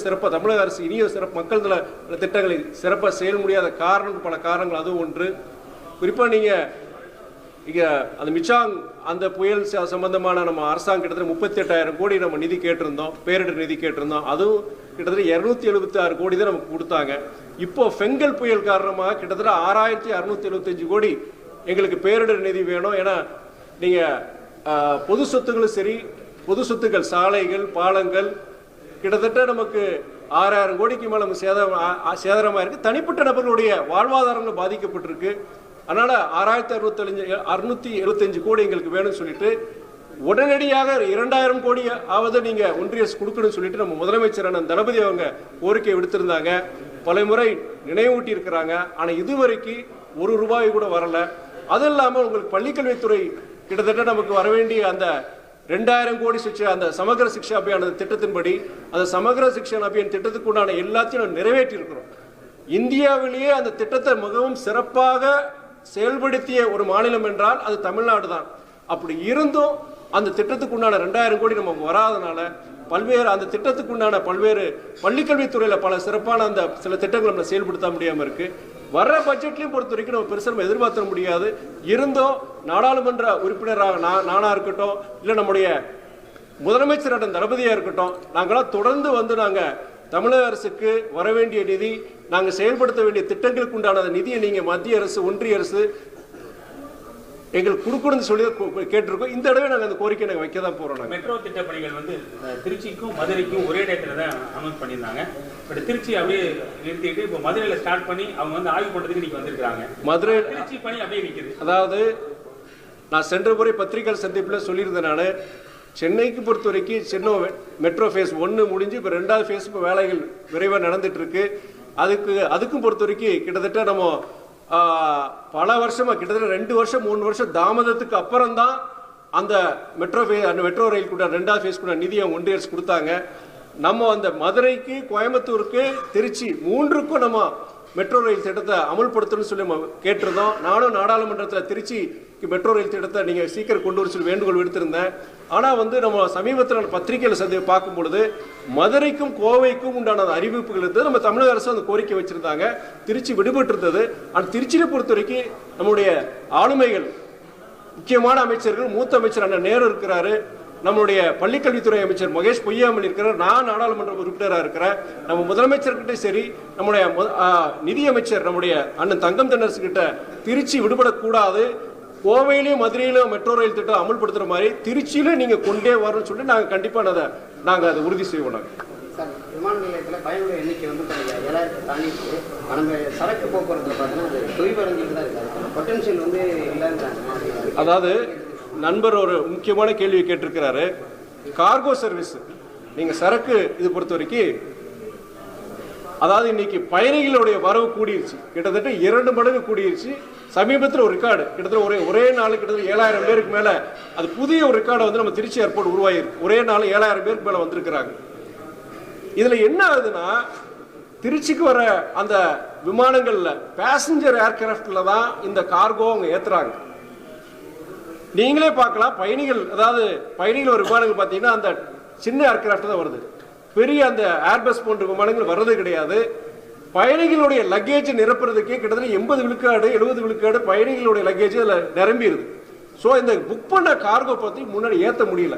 சிறப்பாக தமிழக அரசு இனிய சிறப்பு மக்கள் நல திட்டங்களை சிறப்பாக செயல் முடியாத காரணம் பல காரணங்கள் அதுவும் ஒன்று. குறிப்பாக நீங்கள் இங்கே அந்த மிச்சாங் அந்த புயல் சம்பந்தமான நம்ம அரசாங்கம் கிட்டத்தட்ட முப்பத்தி எட்டாயிரம் கோடி நம்ம நிதி கேட்டிருந்தோம் பேரிடர் நிதி கேட்டிருந்தோம். அதுவும் கிட்டத்தட்ட இரநூத்தி எழுபத்தி ஆறு கோடி தான் நமக்கு கொடுத்தாங்க. இப்போ ஃபெங்கல் புயல் காரணமாக கிட்டத்தட்ட ஆறாயிரத்தி அறுநூத்தி எழுபத்தஞ்சு கோடி எங்களுக்கு பேரிடர் நிதி வேணும். ஏன்னா நீங்கள் பொது சொத்துகளும் சரி பொது சொத்துக்கள் சாலைகள் பாலங்கள் கிட்டத்தட்ட நமக்கு ஆறாயிரம் கோடிக்கு மேலே நம்ம சேதம் சேதாரமாக இருக்குது தனிப்பட்ட நபர்களுடைய வாழ்வாதாரங்கள் பாதிக்கப்பட்டிருக்கு. அதனால் ஆறாயிரத்தி அறுபத்தஞ்சு அறுநூத்தி எழுபத்தஞ்சு கோடி எங்களுக்கு வேணும்னு சொல்லிட்டு உடனடியாக இரண்டாயிரம் கோடி ஆவது நீங்கள் ஒன்றிய கொடுக்கணும்னு சொல்லிட்டு நம்ம முதலமைச்சரான தளபதி அவங்க கோரிக்கை விடுத்திருந்தாங்க. பலமுறை நினைவூட்டி இருக்கிறாங்க. ஆனால் இதுவரைக்கும் ஒரு ரூபாய் கூட வரல. அது இல்லாமல் உங்களுக்கு பள்ளிக்கல்வித்துறை கிட்டத்தட்ட நமக்கு வர வேண்டிய அந்த ரெண்டாயிரம் கோடி சிக்ஷா அந்த சமகர சிக்ஷா அபியான திட்டத்தின்படி அந்த சமகர சிக்ஷா அபியான் திட்டத்துக்கு உண்டான எல்லாத்தையும் நம்ம நிறைவேற்றியிருக்கிறோம். இந்தியாவிலேயே அந்த திட்டத்தை மிகவும் சிறப்பாக செயல்படுத்திய ஒரு மாநிலம் என்றால் அது தமிழ்நாடு தான். அப்படி இருந்தும் அந்த திட்டத்துக்கு உண்டான ரெண்டாயிரம் கோடி நமக்கு வராதனால பல்வேறு அந்த திட்டத்துக்கு உண்டான பல்வேறு பள்ளிக்கல்வித்துறையில் பல சிறப்பான அந்த சில திட்டங்களை நம்ம செயல்படுத்த முடியாமல் இருக்குது வர்ற பட்ஜெட்லையும் பொறுத்த வரைக்கும் நம்ம பெருசாக நம்ம எதிர்பார்த்த முடியாது. இருந்தும் நாடாளுமன்ற உறுப்பினராக நான் நானா இருக்கட்டும் இல்லை நம்முடைய முதலமைச்சரோட தளபதியாக இருக்கட்டும் நாங்களாம் தொடர்ந்து வந்து நாங்கள் தமிழக அரசுக்கு வர வேண்டிய நிதி நாங்கள் செயல்படுத்த வேண்டிய திட்டங்களுக்கு உண்டான நிதியை நீங்கள் மத்திய அரசு ஒன்றிய அரசு எங்களுக்கு கொடுக்கணும்னு சொல்லி கேட்டிருக்கோம். இந்த தடவை நாங்கள் அந்த கோரிக்கை நாங்கள் வைக்க தான் போகிறோம் நாங்கள் மெட்ரோ திட்ட பணிகள் வந்து திருச்சிக்கும் மதுரைக்கும் ஒரே டயத்தில் தான் அனௌன்ஸ் பண்ணியிருந்தாங்க. பட் திருச்சி அப்படியே நிறுத்திட்டு இப்போ மதுரையில் ஸ்டார்ட் பண்ணி அவங்க வந்து ஆய்வு பண்ணுறதுக்கு இன்னைக்கு வந்திருக்காங்க மதுரை திருச்சி பணி அப்படியே நிற்குது அதாவது நான் சென்ற முறை பத்திரிகை சந்திப்பில் சொல்லியிருந்தேன் நான். சென்னைக்கு பொறுத்த வரைக்கும் சென்னை மெட்ரோ ஃபேஸ் ஒன்று முடிஞ்சு இப்போ ரெண்டாவது ஃபேஸ் இப்போ வேலைகள் விரைவாக நடந்துட்டு இருக்கு. அதுக்கு அதுக்கும் பொறுத்த வரைக்கும் கிட்டத்தட்ட நம்ம பல வருஷமாக கிட்டத்தட்ட ரெண்டு வருஷம் மூணு வருஷம் தாமதத்துக்கு அப்புறம் தான் அந்த மெட்ரோ ஃபே அந்த மெட்ரோ ரயில் கூட ரெண்டாவது ஃபேஸ் கூட நிதியை ஒன்றிய அரசு கொடுத்தாங்க. நம்ம அந்த மதுரைக்கு கோயம்புத்தூருக்கு திருச்சி மூன்றுக்கும் நம்ம மெட்ரோ ரயில் திட்டத்தை அமல்படுத்தணும்னு சொல்லி நம்ம கேட்டிருந்தோம். நானும் நாடாளுமன்றத்தில் திருச்சி மெட்ரோ ரயில் திட்டத்தை நீங்கள் சீக்கிரம் கொண்டு வர சொல்லி வேண்டுகோள் விடுத்திருந்தேன். ஆனால் வந்து நம்ம சமீபத்தில் பத்திரிகையில் சந்தி பார்க்கும் பொழுது மதுரைக்கும் கோவைக்கும் உண்டான அறிவிப்புகள் இருந்தது. நம்ம தமிழக அரசு அந்த கோரிக்கை வச்சுருந்தாங்க. திருச்சி விடுபட்டு இருந்தது ஆனால் திருச்சியை பொறுத்த வரைக்கும் நம்முடைய ஆளுமைகள் முக்கியமான அமைச்சர்கள் மூத்த அமைச்சர் அண்ணன் நேரு இருக்கிறாரு. நம்மளுடைய பள்ளிக்கல்வித்துறை அமைச்சர் மகேஷ் பொய்யாமல் இருக்கிறார். நான் நாடாளுமன்ற உறுப்பினராக இருக்கிறேன். நம்ம முதலமைச்சர்கிட்ட சரி நம்முடைய நிதியமைச்சர் நம்முடைய அண்ணன் தங்கம் தென்னரசு கிட்ட திருச்சி விடுபடக்கூடாது. கோவையிலையும் மதுரையிலும் மெட்ரோ ரயில் திட்டம் அமல்படுத்துற மாதிரி திருச்சியிலும் நீங்க கொண்டே வரணும்னு சொல்லி நாங்க கண்டிப்பா அதை நாங்க அதை உறுதி செய்வோம் நாங்க. சார் விமான நிலையத்தில் பயணிகள் எண்ணிக்கை வந்து பாத்தீங்கன்னா ஏழாயிரத்தை தாண்டிட்டு ஆனால் இந்த சரக்கு போக்குவரத்தில் பார்த்தீங்கன்னா தொய்வடைஞ்சிட்டு தான் இருக்குது பொட்டன்ஷியல் வந்து இல்லைன்றாங்க அதாவது நண்பர் ஒரு முக்கியமான கேள்வி கேட்டிருக்கிறாரு. கார்கோ சர்வீஸ் நீங்க சரக்கு இது பொறுத்த வரைக்கும் அதாவது இன்னைக்கு பயணிகளுடைய வரவு கூடிருச்சு. கிட்டத்தட்ட இரண்டு மடங்கு கூடிருச்சு. சமீபத்தில் ஒரு ரெக்கார்டு கிட்டத்தட்ட ஒரே ஒரே நாள் கிட்டத்தட்ட ஏழாயிரம் பேருக்கு மேலே அது புதிய ஒரு ரெக்கார்டை வந்து நம்ம திருச்சி ஏர்போர்ட் உருவாகிருக்கு ஒரே நாள் ஏழாயிரம் பேருக்கு மேலே வந்திருக்கிறாங்க. இதில் என்ன ஆகுதுன்னா திருச்சிக்கு வர அந்த விமானங்களில் பேசஞ்சர் ஏர்கிராஃப்டில் தான் இந்த கார்கோ அவங்க ஏற்றுறாங்க நீங்களே பார்க்கலாம் பயணிகள் அதாவது பயணிகள் ஒரு விமானங்கள் பார்த்தீங்கன்னா அந்த சின்ன ஏர்கிராஃப்ட் தான் வருது. பெரிய அந்த ஏர்பஸ் போன்ற விமானங்கள் வர்றது கிடையாது. பயணிகளுடைய லக்கேஜ் நிரப்புறதுக்கே கிட்டத்தட்ட எண்பது விழுக்காடு எழுபது விழுக்காடு பயணிகளுடைய லக்கேஜ் அதில் நிரம்பிடுது ஸோ இந்த புக் பண்ண கார்கோ பற்றி முன்னாடி ஏற்ற முடியல.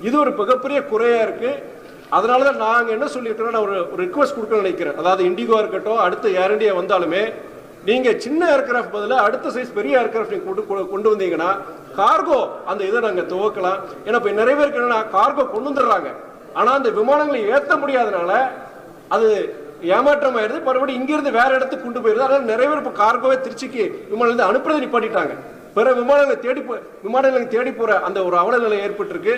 இது ஒரு மிகப்பெரிய குறையாக இருக்குது அதனால தான் நாங்கள் என்ன சொல்லியிருக்கிறோம் நான் ஒரு ரிக்வஸ்ட் கொடுக்க நினைக்கிறேன். அதாவது இண்டிகோ இருக்கட்டும் அடுத்த ஏர் இண்டியா வந்தாலுமே நீங்கள் சின்ன ஏர்கிராஃப்ட் பதிலாக அடுத்த சைஸ் பெரிய ஏர்கிராஃப்ட் நீங்கள் கொண்டு கொண்டு- கொண்டு வந்தீங்கன்னா கார்கோ அந்த இதை நாங்கள் துவக்கலாம். ஏன்னா இப்போ நிறைய பேருக்கு என்னன்னா கார்கோ கொண்டு வந்துடுறாங்க. ஆனால் அந்த விமானங்களை ஏற்ற முடியாதனால அது ஏமாற்றம் ஆயிருது மறுபடியும் இங்கிருந்து வேற இடத்துக்கு கொண்டு போயிருது. அதனால நிறைய பேர் இப்போ கார்கோவை திருச்சிக்கு விமானம் அனுப்புறதை நிப்பாட்டிட்டாங்க. பிற விமானங்களை தேடி போ விமானங்களை தேடி போற அந்த ஒரு அவல நிலை ஏற்பட்டிருக்கு.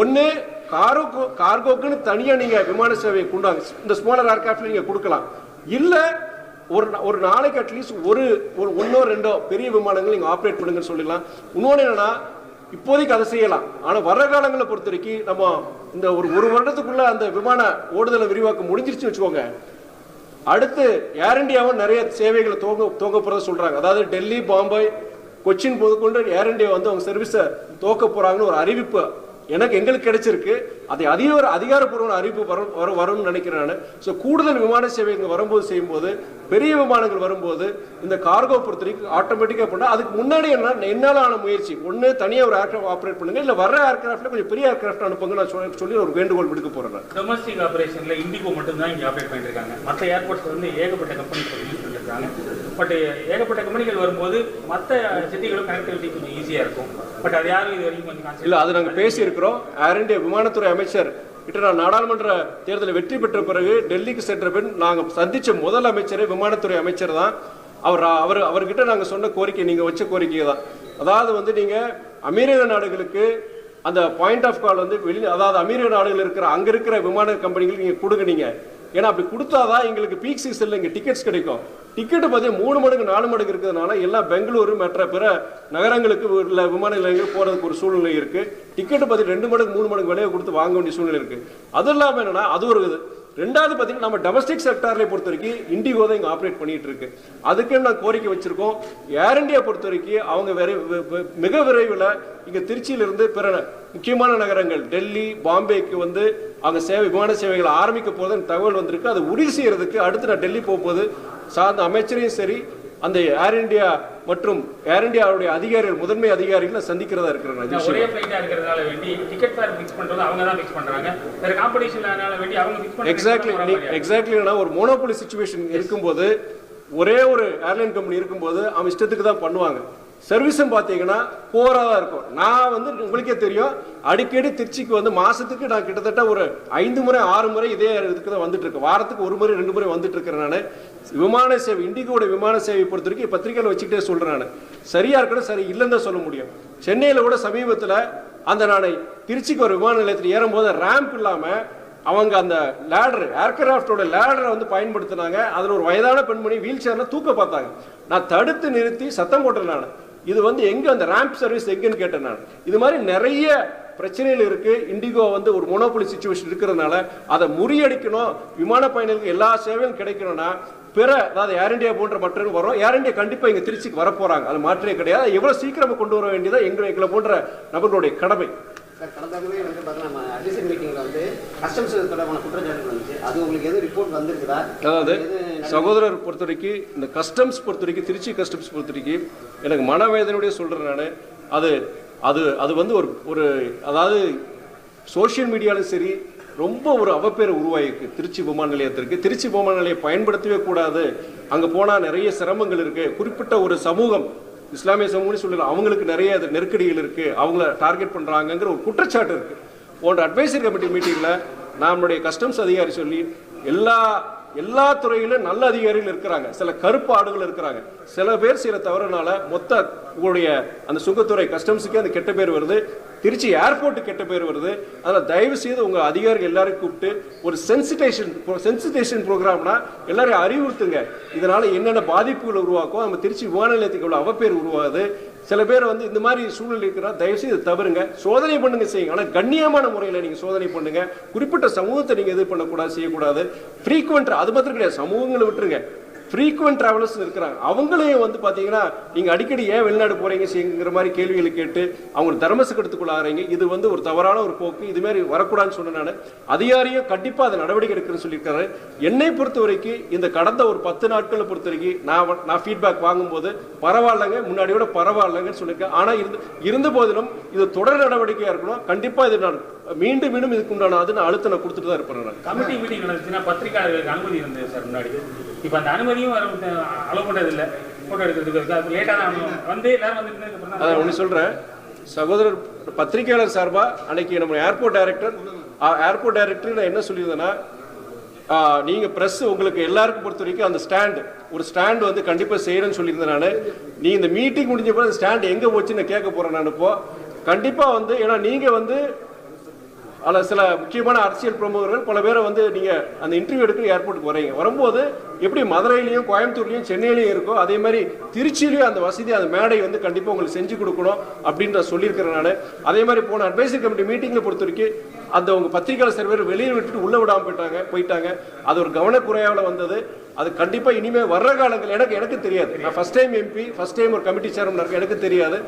ஒன்று கார்கோ கார்கோக்குன்னு தனியாக நீங்க விமான சேவையை கொண்டாங்க இந்த ஸ்மாலர் ஏர்கிராஃப்ட்ல நீங்க கொடுக்கலாம். இல்லை ஒரு ஒரு நாளைக்கு அட்லீஸ்ட் ஒரு ஒரு ஒன்றோ ரெண்டோ பெரிய விமானங்கள் நீங்கள் ஆப்ரேட் பண்ணுங்கன்னு சொல்லலாம் இன்னொன்று என்னன்னா இப்போதைக்கு அதை செய்யலாம். ஆனால் வர்ற காலங்களை பொறுத்த வரைக்கும் நம்ம இந்த ஒரு ஒரு வருடத்துக்குள்ள அந்த விமான ஓடுதலை விரிவாக்கம் முடிஞ்சிருச்சு வச்சுக்கோங்க. அடுத்து ஏர் இண்டியாவும் நிறைய சேவைகளை துவங்க துவங்க போகிறத சொல்கிறாங்க அதாவது டெல்லி பாம்பே கொச்சின் பொதுக்கொண்டு ஏர் இண்டியா வந்து அவங்க சர்வீஸை துவக்க போகிறாங்கன்னு ஒரு அறிவிப்பு எனக்கு எங்களுக்கு கிடைச்சிருக்கு. அதை அதிகார அதிகாரப்பூர்வ அறிவிப்பு வரும் வரும் வரும்னு நினைக்கிறேன் நான். ஸோ கூடுதல் விமான சேவை இங்கே வரும்போது செய்யும்போது பெரிய விமானங்கள் வரும்போது இந்த கார்கோ பொறுத்த வரைக்கும் ஆட்டோமேட்டிக்காக பண்ணால் அதுக்கு முன்னாடி என்ன என்னால் ஆன முயற்சி? ஒன்று தனியாக ஒரு ஏர்க்ராஃப்ட் ஆப்ரேட் பண்ணுங்க இல்லை வர ஏர்க்ராஃப்ட்டில் கொஞ்சம் பெரிய ஏர்க்ராஃப்ட் அனுப்புங்க நான் சொல்லி- ஒரு வேண்டுகோள் விடுக்க போகிறேன் டொமஸ்டிக் ஆபரேஷன்ல இண்டிகோ மட்டும் தான் இங்கே ஆப்ரேட் பண்ணிட்டு இருக்காங்க மற்ற ஏர்போர்ட்ஸ் வந்து ஏகப்பட்ட கம்பெனிகள் யூஸ் பண்ணிருக்காங்க. பட் ஏகப்பட்ட கம்பெனிகள் வரும்போது மற்ற சிட்டிகளும் கனெக்டிவிட்டி கொஞ்சம் ஈஸியாக இருக்கும். பட் அது யாரும் இது வரைக்கும் கொஞ்சம் இல்ல அது நாங்க பேசி இருக்கிறோம் ஏர் இந்தியா விமானத்துறை அமைச்சர் அமைச்சர் இன்று நான் நாடாளுமன்ற தேர்தலில் வெற்றி பெற்ற பிறகு டெல்லிக்கு சென்ற பின் நாங்கள் சந்தித்த முதல் அமைச்சரே விமானத்துறை அமைச்சர் தான். அவர் அவர் அவர்கிட்ட நாங்கள் சொன்ன கோரிக்கை நீங்கள் வச்ச கோரிக்கை தான். அதாவது வந்து நீங்கள் அமெரிக்க நாடுகளுக்கு அந்த பாயிண்ட் ஆஃப் கால் வந்து வெளி அதாவது அமெரிக்க நாடுகள் இருக்கிற அங்கே இருக்கிற விமான கம்பெனிகளுக்கு நீங்கள் கொடுங்க ஏன்னா அப்படி கொடுத்தாதான் எங்களுக்கு பீக் சீசன்ல இங்கே டிக்கெட்ஸ் கிடைக்கும். டிக்கெட்டு பார்த்தீங்கன்னா மூணு மடங்கு நாலு மடங்கு இருக்கிறதுனால எல்லாம் பெங்களூரு மற்ற பிற நகரங்களுக்கு உள்ள விமான நிலையங்கள் போகிறதுக்கு ஒரு சூழ்நிலை இருக்குது டிக்கெட்டு பார்த்தீங்கன்னா ரெண்டு மடங்கு மூணு மடங்கு விலையை கொடுத்து வாங்க வேண்டிய சூழ்நிலை இருக்குது அது இல்லாமல் என்னென்னா அது ஒரு இது. ரெண்டாவது பார்த்தீங்கன்னா நம்ம டொமஸ்டிக் செக்டாரில் பொறுத்த வரைக்கும் இண்டிகோ தான் இங்கே ஆப்ரேட் பண்ணிட்டு இருக்கு. அதுக்கு நான் கோரிக்கை வச்சிருக்கோம்? ஏர் இந்தியா பொறுத்த வரைக்கும் அவங்க விரை- மிக விரைவில் இங்கே திருச்சியிலிருந்து பிற முக்கியமான நகரங்கள் டெல்லி பாம்பேக்கு வந்து அங்க சேவை விமான சேவைகள் ஆரம்பிக்க போதுன்னு தகவல் வந்திருக்கு. அதை உறுதி செய்யறதுக்கு அடுத்து நான் டெல்லி போகும்போது சார்ந்த அமைச்சரையும் சரி அந்த ஏர் இந்தியா மற்றும் ஏர் இந்தியாவுடைய அதிகாரிகள் முதன்மை அதிகாரிகளை சந்திக்கிறதா அவங்க ஃபிக்ஸ் பண்றாங்க. எக்ஸாக்ட்லி எக்ஸாக்ட்லி ஒரு மோனோபோலி சுச்சுவேஷன் இருக்கும்போது ஒரே ஒரு ஏர்லைன் கம்பெனி இருக்கும்போது அவன் இஷ்டத்துக்கு தான் பண்ணுவாங்க. சர்வீஸும் பார்த்தீங்கன்னா போராக தான் இருக்கும். நான் வந்து உங்களுக்கே தெரியும் அடிக்கடி திருச்சிக்கு வந்து மாதத்துக்கு நான் கிட்டத்தட்ட ஒரு ஐந்து முறை ஆறு முறை இதே இதுக்கு தான் வந்துட்டு இருக்கேன். வாரத்துக்கு ஒரு முறை ரெண்டு முறை வந்துட்டு இருக்கிறேன் நான். விமான சேவை இண்டிகோட விமான சேவை பொறுத்த வரைக்கும் பத்திரிகையில் வச்சுக்கிட்டே சொல்கிறேன் நான். சரியாக இருக்கணும் சரி இல்லைன்னு தான் சொல்ல முடியும். சென்னையில் கூட சமீபத்தில் அந்த நான் திருச்சிக்கு ஒரு விமான நிலையத்தில் ஏறும்போது ரேம்ப் இல்லாமல் அவங்க அந்த லேடர் ஏர்கிராஃப்டோட லேடரை வந்து பயன்படுத்தினாங்க. அதில் ஒரு வயதான பெண்மணி வீல் சேர்ல தூக்க பார்த்தாங்க. நான் தடுத்து நிறுத்தி சத்தம் போட்டேன் நான். இது வந்து எங்க அந்த ரேம்ப் சர்வீஸ் எங்கன்னு கேட்டேன் நான். இது மாதிரி நிறைய பிரச்சனைகள் இருக்கு. இண்டிகோ வந்து ஒரு மொனோபொலி சுச்சுவேஷன் இருக்கிறதுனால அதை முறியடிக்கணும். விமான பயணிகளுக்கு எல்லா சேவையும் கிடைக்கணும்னா பிற அதாவது ஏர் இந்தியா போன்ற மற்றவர்கள் வரும். ஏர் இந்தியா கண்டிப்பா இங்க திருச்சிக்கு வரப்போறாங்க அது மாற்றே கிடையாது. எவ்வளவு சீக்கிரமா கொண்டு வர வேண்டியதா எங்களை எங்களை போன்ற நபர்களுடைய கடமை. கடந்த வந்து பார்த்தீங்கன்னா நம்ம அட்மிஷன் மீட்டிங்கில் வந்து கஸ்டம்ஸ் தொடர்பான குற்றச்சாட்டுகள் வந்துச்சு. அது உங்களுக்கு எதுவும் ரிப்போர்ட் வந்திருக்குதா? அதாவது? சகோதரர் பொறுத்த வரைக்கும் இந்த கஸ்டம்ஸ் பொறுத்த வரைக்கும் திருச்சி கஸ்டம்ஸ் பொறுத்த வரைக்கும் எனக்கு மனவேதனையோடய சொல்கிறேன் நான். அது அது அது வந்து ஒரு ஒரு அதாவது சோஷியல் மீடியாலும் சரி ரொம்ப ஒரு அவப்பேரை உருவாயிருக்கு. திருச்சி விமான நிலையத்திற்கு. திருச்சி விமான நிலையம் பயன்படுத்தவே கூடாது. அங்கே போனால் நிறைய சிரமங்கள் இருக்குது குறிப்பிட்ட ஒரு சமூகம் இஸ்லாமிய சமூகம்னு சொல்லலாம் அவங்களுக்கு நிறைய நெருக்கடிகள் இருக்குது அவங்கள டார்கெட் பண்ணுறாங்கங்கிற ஒரு குற்றச்சாட்டு இருக்குது போன்ற அட்வைசரி கமிட்டி மீட்டிங்கில் நம்மளுடைய கஸ்டம்ஸ் அதிகாரி சொல்லி எல்லா எல்லா துறையிலும் நல்ல அதிகாரிகள் இருக்கிறாங்க. சில கருப்பு ஆடுகள் இருக்கிறாங்க. சில பேர் சில தவறுனால மொத்த உங்களுடைய அந்த சுங்கத்துறை கஸ்டம்ஸுக்கே அந்த கெட்ட பேர் வருது. திருச்சி ஏர்போர்ட்டு கெட்ட பேர் வருது. அதனால் தயவு செய்து உங்கள் அதிகாரிகள் எல்லாரும் கூப்பிட்டு ஒரு சென்சிட்டேஷன் சென்சிட்டேஷன் ப்ரோக்ராம்னா எல்லாரையும் அறிவுறுத்துங்க. இதனால் என்னென்ன பாதிப்புகள் உருவாக்கும் நம்ம திருச்சி விமான நிலையத்துக்கு எவ்வளோ அவப்பேர் உருவாகுது. சில பேர் வந்து இந்த மாதிரி சூழ்நிலை இருக்கிறா தயவு செய்து தவறுங்க. சோதனை பண்ணுங்க செய்யுங்க. ஆனால் கண்ணியமான முறையில் நீங்கள் சோதனை பண்ணுங்க. குறிப்பிட்ட சமூகத்தை நீங்கள் இது பண்ணக்கூடாது செய்யக்கூடாது. ஃப்ரீக்வெண்ட் அது மாத்திரம் கிடையாது. சமூகங்களை விட்டுருங்க. ஃப்ரீக்வெண்ட் ட்ராவலர்ஸ் இருக்கிறாங்க. அவங்களையும் வந்து பார்த்தீங்கன்னா நீங்கள் அடிக்கடி ஏன் வெளிநாடு போகிறீங்க செய்யுங்கிற மாதிரி கேள்விகளை கேட்டு அவங்க தர்ம ஆகிறீங்க இது வந்து ஒரு தவறான ஒரு போக்கு. இது மாதிரி வரக்கூடாதுன்னு சொன்னேன் நான். அதிகாரியும் கண்டிப்பாக அதை நடவடிக்கை எடுக்கிறேன்னு சொல்லியிருக்காரு. என்னை பொறுத்த வரைக்கும் இந்த கடந்த ஒரு பத்து நாட்களை பொறுத்த வரைக்கும் நான் நான் ஃபீட்பேக் வாங்கும்போது பரவாயில்லைங்க முன்னாடியோட பரவாயில்லைங்கன்னு சொல்லியிருக்கேன். ஆனால் இருந்து இருந்த போதிலும் இது தொடர் நடவடிக்கையாக இருக்கணும். கண்டிப்பாக இது நான் மீண்டும் மீண்டும் இதுக்கு உண்டான அது நான் அழுத்த நான் கொடுத்துட்டு தான் இருப்பேன் கமிட்டி மீட்டிங் நடந்துச்சுன்னா பத்திரிகையாளர்களுக்கு அனுமதி இருந்தது சார் முன்னாடி. இப்போ அந்த அனுமதியும் அலோவ் பண்றது இல்ல போட்டோ எடுக்கிறதுக்கு அது லேட்டாக தான் வந்து எல்லாரும் வந்து அதான் ஒன்று சொல்கிறேன் சகோதரர் பத்திரிகையாளர் சார்பா அன்னைக்கு நம்ம ஏர்போர்ட் டைரக்டர் ஏர்போர்ட் டைரக்டர் நான் என்ன சொல்லியிருந்தேன்னா ஆ, நீங்க பிரஸ் உங்களுக்கு எல்லாருக்கும் பொறுத்த வரைக்கும் அந்த ஸ்டாண்ட் ஒரு ஸ்டாண்ட் வந்து கண்டிப்பா செய்யறேன்னு சொல்லியிருந்தேன் நான். நீ இந்த மீட்டிங் முடிஞ்ச பிறகு அந்த ஸ்டாண்ட் எங்க போச்சுன்னு கேட்க போறேன் நான் இப்போ. கண்டிப்பா வந்து ஏன்னா நீங்க வந்து அதில் சில முக்கியமான அரசியல் பிரமுகர்கள் பல பேரை வந்து நீங்கள் அந்த இன்டர்வியூ எடுக்கிற ஏர்போர்ட்டுக்கு வரீங்க வரும்போது எப்படி மதுரையிலையும் கோயம்புத்தூர்லையும் சென்னையிலையும் இருக்கோ அதே மாதிரி திருச்சியிலையும் அந்த வசதி அந்த மேடை வந்து கண்டிப்பாக உங்களுக்கு செஞ்சு கொடுக்கணும் அப்படின்னு நான் சொல்லியிருக்கிறேன் நான் அதே மாதிரி போன அட்வைசரி கமிட்டி மீட்டிங்கில் பொறுத்த வரைக்கும் அந்த உங்க பத்திரிகையாளர் சில பேர் வெளியே விட்டுட்டு உள்ள விடாம போயிட்டாங்க போயிட்டாங்க. அது ஒரு கவனக்குறையாவில் வந்தது. அது கண்டிப்பா இனிமே வர்ற காலங்கள் எனக்கு எனக்கு தெரியாது. நான் first time MP first time ஒரு கமிட்டி சேர்மன் எனக்கு தெரியாது.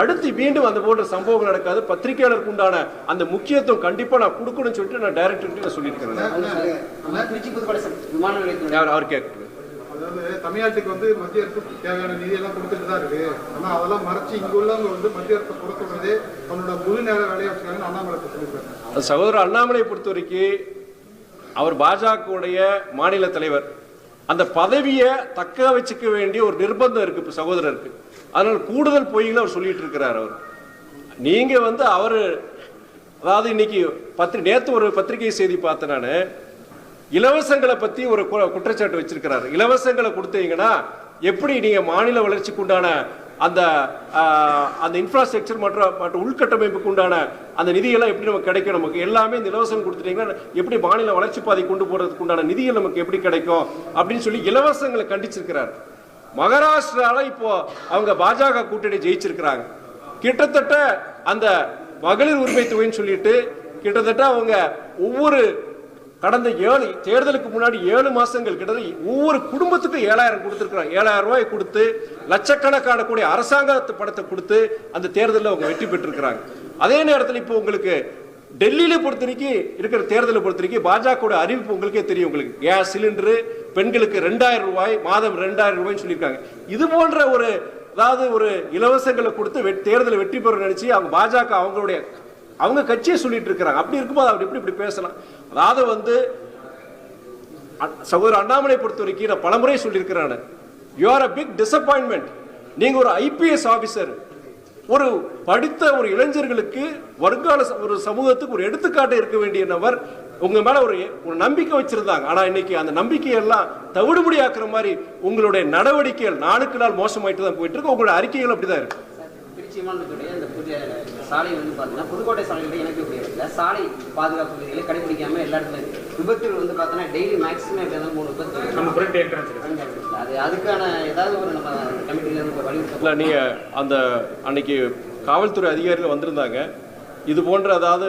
அடுத்து மீண்டும் அந்த போன்ற சம்பவங்கள் நடக்காது. பத்திரிகையாளருக்கு உண்டான அந்த முக்கியத்துவம் கண்டிப்பா நான் கொடுக்கணும்னு சொல்லிட்டு நான் டைரக்டர் நான் சொல்லியிருக்கிறேன். அவர் கேட்கட்டும். அதாவது தமிழ்நாட்டுக்கு வந்து மத்திய அரசு தேவையான நிதி எல்லாம் கொடுத்துட்டு தான் இருக்கு. ஆனா அதெல்லாம் மறைச்சு இங்க உள்ளவங்க வந்து மத்திய அரசு கொடுத்துறதே தன்னோட முழு நேர வேலையா வச்சுக்காங்கன்னு அண்ணாமலை சொல்லியிருக்காங்க. சகோதரர் அண்ணாமலையை பொறுத்த வரைக்கும் அவர் பாஜகவுடைய மாநில தலைவர். அந்த பதவியை தக்க வச்சுக்க வேண்டிய ஒரு நிர்பந்தம் இருக்கு இப்போ சகோதரருக்கு. அதனால் கூடுதல் பொய்களை அவர் சொல்லிட்டு இருக்கிறார் அவர். நீங்கள் வந்து அவர் அதாவது இன்னைக்கு பத்திரி நேற்று ஒரு பத்திரிகை செய்தி பார்த்தேன் நான். இலவசங்களை பத்தி ஒரு கு- குற்றச்சாட்டு வச்சிருக்கிறாரு. இலவசங்களை கொடுத்தீங்கன்னா எப்படி நீங்க மாநில வளர்ச்சிக்கு உண்டான அந்த அந்த இன்ஃப்ராஸ்ட்ரக்சர் மற்ற மற்ற உள்கட்டமைப்புக்கு உண்டான அந்த நிதியெல்லாம் எப்படி நமக்கு கிடைக்கும்? நமக்கு எல்லாமே இந்த இலவசம் கொடுத்துட்டீங்கன்னா எப்படி மாநில வளர்ச்சி பாதை கொண்டு போறதுக்கு உண்டான நிதிகள் நமக்கு எப்படி கிடைக்கும்? அப்படின்னு சொல்லி இலவசங்களை கண்டிச்சிருக்கிறார். மகாராஷ்டிரால இப்போ அவங்க பாஜக கூட்டணி ஜெயிச்சிருக்கிறாங்க. கிட்டத்தட்ட அந்த மகளிர் உரிமை தொகைன்னு சொல்லிட்டு கிட்டத்தட்ட அவங்க ஒவ்வொரு கடந்த ஏழு தேர்தலுக்கு முன்னாடி ஏழு மாசங்கள் கிட்டத்தட்ட ஒவ்வொரு குடும்பத்துக்கும் ஏழாயிரம் கொடுத்துருக்குறாங்க. ஏழாயிரம் ரூபாய் கொடுத்து லட்சக்கணக்கான கூடிய அரசாங்கத்து படத்தை கொடுத்து அந்த தேர்தலில் அவங்க வெற்றி பெற்றிருக்கிறாங்க. அதே நேரத்தில் இப்போ உங்களுக்கு டெல்லியில பொறுத்த வரைக்கும் இருக்கிற தேர்தலை பொறுத்த வரைக்கும் பாஜக அறிவிப்பு உங்களுக்கே தெரியும் உங்களுக்கு. கேஸ் சிலிண்டரு பெண்களுக்கு ரெண்டாயிரம் ரூபாய் மாதம் ரெண்டாயிரம் ரூபாய்னு சொல்லியிருக்காங்க. இது போன்ற ஒரு அதாவது ஒரு இலவசங்களை கொடுத்து தேர்தலை வெற்றி பெற நினைச்சு அவங்க பாஜக அவங்களுடைய அவங்க கட்சியை சொல்லிட்டு இருக்கிறாங்க. அப்படி இருக்கும்போது அவர் எப்படி இப்படி பேசலாம்? அதாவது வந்து சகோதரர் அண்ணாமலை பொறுத்த வரைக்கும் நான் பலமுறை சொல்லியிருக்கிறேன் you are a big disappointment நீங்க ஒரு ஐபிஎஸ் ஆபிசர் ஒரு படித்த ஒரு இளைஞர்களுக்கு வருங்கால ச- ஒரு சமூகத்துக்கு ஒரு எடுத்துக்காட்டு இருக்க வேண்டிய நபர் உங்க மேல ஒரு ஒரு நம்பிக்கை வச்சிருந்தாங்க. ஆனா இன்னைக்கு அந்த நம்பிக்கையெல்லாம் தவிடுபடியாக்குற மாதிரி உங்களுடைய நடவடிக்கைகள் நாளுக்கு நாள் மோசமாயிட்டு தான் போயிட்டு இருக்கு. உங்களுடைய அறிக்கைகள் அப்படிதான் இருக்கு. சாலை வந்து பார்த்தீங்கன்னா புதுக்கோட்டை சாலையோட இணைக்கக்கூடிய இடத்துல சாலை பாதுகாப்பு விதிகளை கடைபிடிக்காம எல்லா இடத்துலையும் இருக்கு. விபத்துகள் வந்து பார்த்தோன்னா டெய்லி மேக்ஸிமம் எப்படி இருந்தாலும் மூணு விபத்து. நம்ம என்ட்ரன்ஸ் இருக்கு அது அதுக்கான ஏதாவது ஒரு நம்ம கமிட்டில இருந்து வலியுறுத்த இல்லை நீங்கள் அந்த அன்னைக்கு காவல்துறை அதிகாரிகள் வந்திருந்தாங்க இது போன்ற அதாவது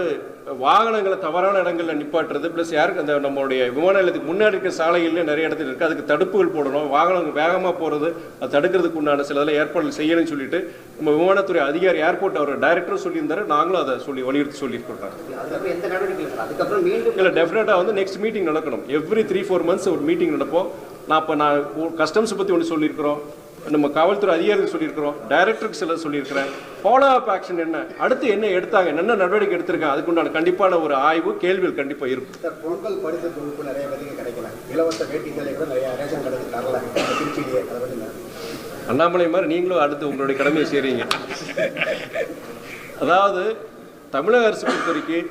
வாகனங்களை தவறான இடங்களில் நிப்பாட்டுறது ப்ளஸ் யாருக்கு அந்த நம்மளுடைய விமான நிலையத்துக்கு முன்னாடி இருக்கிற சாலைகளில் நிறைய இடத்துல இருக்குது அதுக்கு தடுப்புகள் போடணும். வாகனங்கள் வேகமாக போகிறது அது தடுக்கிறதுக்கு உண்டான சில இதெல்லாம் ஏற்பாடுகள் செய்யணும்னு சொல்லிட்டு நம்ம விமானத்துறை அதிகாரி ஏர்போர்ட் அவர் டைரக்டரும் சொல்லியிருந்தாரு. நாங்களும் அதை சொல்லி வலியுறுத்தி மீண்டும் இல்லை டெஃபினட்டாக வந்து நெக்ஸ்ட் மீட்டிங் நடக்கணும். எவ்ரி த்ரீ ஃபோர் மந்த்ஸ் ஒரு மீட்டிங் நடப்போம். நான் இப்போ நான் கஸ்டம்ஸ் பற்றி ஒன்று சொல்லியிருக்கிறோம். நம்ம காவல்துறை அதிகாரிகள் சொல்லியிருக்கிறோம் டைரக்டருக்கு சில சொல்லியிருக்கிறேன். ஃபாலோ அப் ஆக்ஷன் என்ன? அடுத்து என்ன எடுத்தாங்க? என்ன நடவடிக்கை எடுத்திருக்காங்க? அதுக்குண்டான கண்டிப்பான ஒரு ஆய்வு கேள்விகள் கண்டிப்பாக இருக்கும். சார் பொங்கல் பரிசு தொகுப்பு நிறைய பேருக்கு கிடைக்கல. இலவச வேட்டி சேலை கூட நிறைய ரேஷன் கடைக்கு தரல. திருச்சியிலேயே அண்ணாமலை மாதிரி நீங்களும் அடுத்து உங்களுடைய கடமையை செய்கிறீங்க அதாவது தமிழக அரசு பொறுத்த வரைக்கும்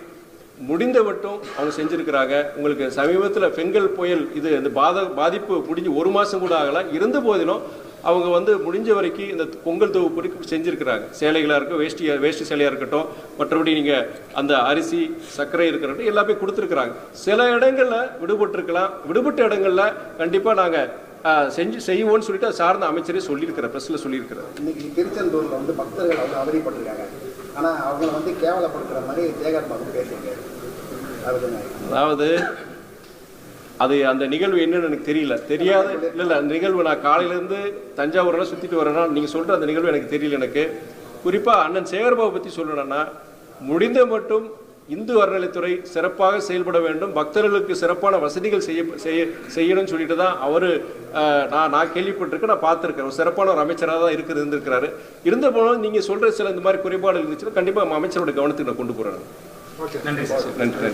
முடிந்த மட்டும் அவங்க செஞ்சிருக்கிறாங்க. உங்களுக்கு சமீபத்தில் பெண்கள் புயல் இது இந்த பாத பாதிப்பு முடிஞ்சு ஒரு மாதம் கூட ஆகலை. இருந்த போதிலும் அவங்க வந்து முடிஞ்ச வரைக்கும் இந்த பொங்கல் தொகுப்பு வரைக்கும் செஞ்சிருக்கிறாங்க. சேலைகளாக இருக்கும் வேஷ்டி வேஷ்டி சேலையாக இருக்கட்டும் மற்றபடி நீங்கள் அந்த அரிசி சர்க்கரை இருக்கட்டும் எல்லாமே கொடுத்துருக்குறாங்க. சில இடங்களில் விடுபட்டிருக்கலாம். விடுபட்ட இடங்களில் கண்டிப்பாக நாங்கள் செஞ்சு செய்வோம்னு சொல்லிட்டு சார்ந்த அமைச்சரே சொல்லியிருக்கிறார் ப்ரெஸ்ஸில் சொல்லியிருக்கிறார். இன்னைக்கு திருச்செந்தூர்ல வந்து பக்தர்கள் அவங்க அவதிப்பட்டிருக்காங்க. ஆனா அவங்கள வந்து கேவலப்படுத்துற மாதிரி அது கொஞ்சம் அதாவது அது அந்த நிகழ்வு என்னன்னு எனக்கு தெரியல. தெரியாத இல்லை இல்லை அந்த நிகழ்வு நான் காலையிலேருந்து தஞ்சாவூர்லாம் சுற்றிட்டு வரேன்னா நீங்கள் சொல்கிற அந்த நிகழ்வு எனக்கு தெரியல எனக்கு. குறிப்பாக அண்ணன் சேகர்பாபு பற்றி சொல்லணும்னா முடிந்த மட்டும் இந்து அறநிலைத்துறை சிறப்பாக செயல்பட வேண்டும். பக்தர்களுக்கு சிறப்பான வசதிகள் செய்ய செய்ய செய்யணும்னு சொல்லிட்டு தான் அவர் நான் நான் கேள்விப்பட்டிருக்கேன் நான் பார்த்துருக்கேன். சிறப்பான ஒரு அமைச்சராக தான் இருக்கிறது இருந்திருக்கிறாரு. இருந்த போனாலும் நீங்கள் சொல்கிற சில இந்த மாதிரி குறைபாடுகள் இருந்துச்சுன்னா கண்டிப்பாக அமைச்சரோட கவனத்துக்கு நான் கொண்டு போகிறேன் ஓகே. நன்றி சார். நன்றி நன்றி.